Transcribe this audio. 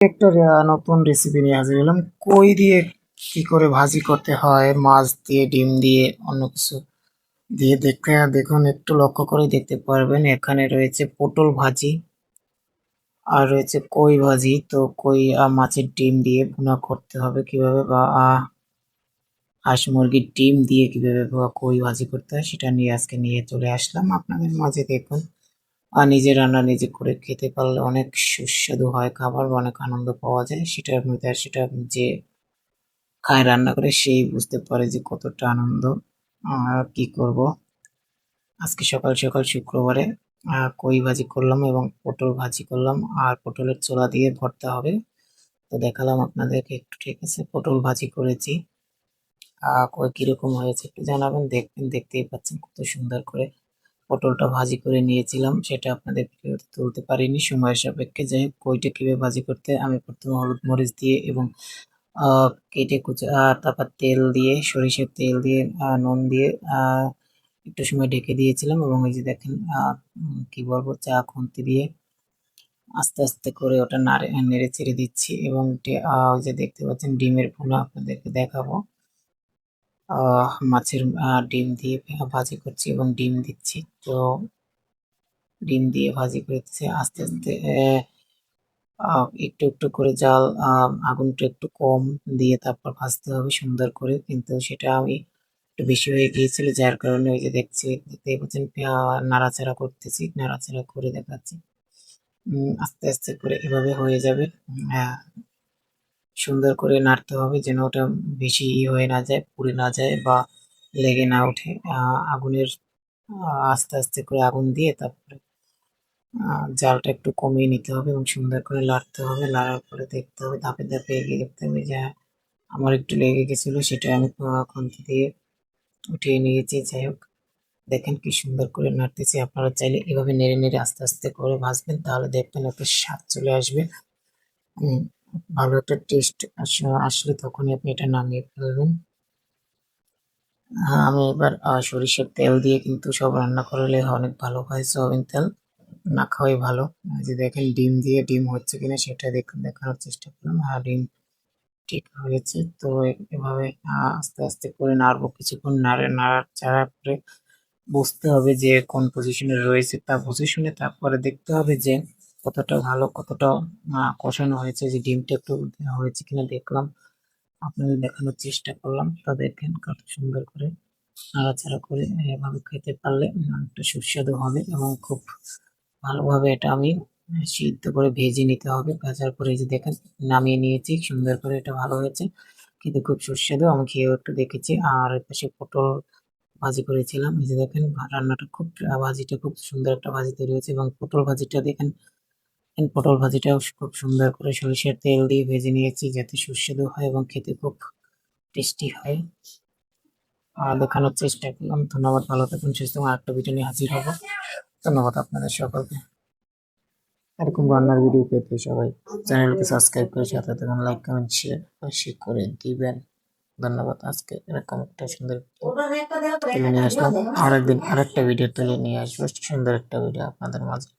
একটা নতুন রেসিপি নিয়ে হাজির হলাম। কই দিয়ে কি করে ভাজি করতে হয়, মাছ দিয়ে, ডিম দিয়ে, অন্য কিছু দিয়ে দেখতে দেখুন, একটু লক্ষ্য করে দেখতে পারবেন, এখানে রয়েছে পটল ভাজি আর রয়েছে কই ভাজি। তো কই মাছের ডিম দিয়ে ভুনা করতে হবে কীভাবে বা হাঁস মুরগির ডিম দিয়ে কীভাবে কই ভাজি করতে হয় সেটা নিয়ে আজকে নিয়ে চলে আসলাম। আপনাদের মাঝে দেখুন। আর নিজে রান্না নিজে করে খেতে পারলে অনেক সুস্বাদু হয়। খাবার অনেক আনন্দ পাওয়া যায়। সেটা আর সেটা যে খায়, রান্না করে সেই বুঝতে পারে যে কতটা আনন্দ। আর কি করব? আজকে সকাল সকাল শুক্রবারে কই ভাজি করলাম এবং পটল ভাজি করলাম। আর পটলের চোলা দিয়ে ভর্তা হবে। তো দেখালাম আপনাদেরকে একটু, ঠিক আছে? পটল ভাজি করেছি। কীরকম হয়েছে একটু জানাবেন। দেখবেন, দেখতেই পাচ্ছেন কত সুন্দর করে পটলটা ভাজি করে নিয়েছিলাম, সেটা আপনাদের তুলতে পারিনি। সময়ের সাপেক্ষে যাই হোক, কইটা কীভাবে ভাজি করতে, আমি প্রথমে হলুদ মরিচ দিয়ে এবং কেটে কুচে তারপর তেল দিয়ে, সরিষার তেল দিয়ে নুন দিয়ে একটু সময় ঢেকে দিয়েছিলাম এবং এই যে দেখেন কি বলব, চা খুন্তি দিয়ে আস্তে আস্তে করে ওটা নাড়ে, নেড়ে চেড়ে দিচ্ছি এবং ওই যে দেখতে পাচ্ছেন ডিমের ভুনা আপনাদেরকে দেখাবো। আহ, মাছের আহ, ডিম দিয়ে ভাজি করছি এবং ডিম দিচ্ছি। তো ডিম দিয়ে ভাজি করতেছি। আস্তে আস্তে একটু একটু করে জাল আগুনটা একটু কম দিয়ে তারপর ভাজতে হবে সুন্দর করে। কিন্তু সেটা আমি একটু বেশি হয়ে গিয়েছিল যার কারণে ওই যে দেখছি দেখতেই পাচ্ছেন নাড়াচাড়া করতেছি নাড়াচাড়া করে দেখাচ্ছি। আস্তে আস্তে করে এভাবে হয়ে যাবে। সুন্দর করে নাড়তে হবে যেন ওটা বেশি ই হয়ে না যায়, পুড়ে না যায় বা লেগে না ওঠে। আগুনের আস্তে আস্তে করে আগুন দিয়ে তারপরে জালটা একটু কমিয়ে নিতে হবে এবং সুন্দর করে লাড়তে হবে। লাড়ার পরে দেখতে হবে, ধাপে ধাপে এগিয়ে দেখতে হবে যে আমার একটু লেগে গেছিল সেটা আমি খুন্তি দিয়ে উঠিয়ে নিয়েছি। যাই হোক, দেখেন কি সুন্দর করে নাড়তেছি। আপনারা চাইলে এভাবে নেড়ে নেড়ে আস্তে আস্তে করে ভাজবেন, তাহলে দেখবেন একটা স্বাদ চলে আসবে। ভালো একটা টেস্ট আসলে তখনই আপনি এটা নামিয়ে ফেলবেন। হ্যাঁ আমি এবার সরিষার তেল দিয়ে কিন্তু সব রান্না করলে অনেক ভালো হয়, সয়াবিন তেল। না খাওয়াই ভালো। যে দেখেন, ডিম দিয়ে ডিম হচ্ছে কিনা সেটা দেখ- দেখানোর চেষ্টা করলাম। আর ডিম ঠিক হয়েছে। তো এভাবে আস্তে আস্তে করে নাড়বো। কিছুক্ষণ নাড়ে নাড়াচাড়া করে বুঝতে হবে যে কোন পজিশনে রয়েছে তা পজিশনে তারপরে দেখতে হবে যে কতটা ভালো, কতটা কষানো হয়েছে, যে ডিমটা একটু হয়েছে কিনা দেখলাম। আপনাদের দেখানোর চেষ্টা করলাম তা দেখেন কত সুন্দর করে নাড়াচাড়া করে এভাবে খেতে পারলে অনেকটা সুস্বাদু হবে এবং খুব ভালোভাবে এটা আমি সিদ্ধ করে ভেজে নিতে হবে। ভাজার পরে যে দেখেন, নামিয়ে নিয়েছি, সুন্দর করে এটা ভালো হয়েছে। কিন্তু খুব সুস্বাদু, আমি খেয়েও একটু দেখেছি। আর পাশে পটল ভাজি করেছিলাম। এই যে দেখেন, রান্নাটা খুব, ভাজিটা খুব সুন্দর একটা ভাজি তৈরি হয়েছে এবং পটল ভাজিটা দেখেন পটল ভাজিটাও খুব সুন্দর করে সরিষার তেল দিয়ে ভেজে নিয়েছি যাতে সুস্বাদু হয় এবং খেতে খুব টেস্টি হয়। আর দেখানোর চেষ্টা করলাম। ধন্যবাদ, ভালো থাকুন, সুস্থ। আরেকটা ভিডিও নিয়ে হাজির হব। ধন্যবাদ আপনাদের সকলকে। এরকম রান্নার ভিডিও পেতে সবাই চ্যানেলকে সাবস্ক্রাইব করে সাথে থাকুন লাইক কমেন্ট শেয়ার অবশ্যই করে দিবেন। ধন্যবাদ, আজকে এরকম একটা সুন্দর তুলে নিয়ে আসলাম। আরেকদিন আরেকটা ভিডিও তুলে নিয়ে আসব। সুন্দর একটা ভিডিও আপনাদের মাঝে।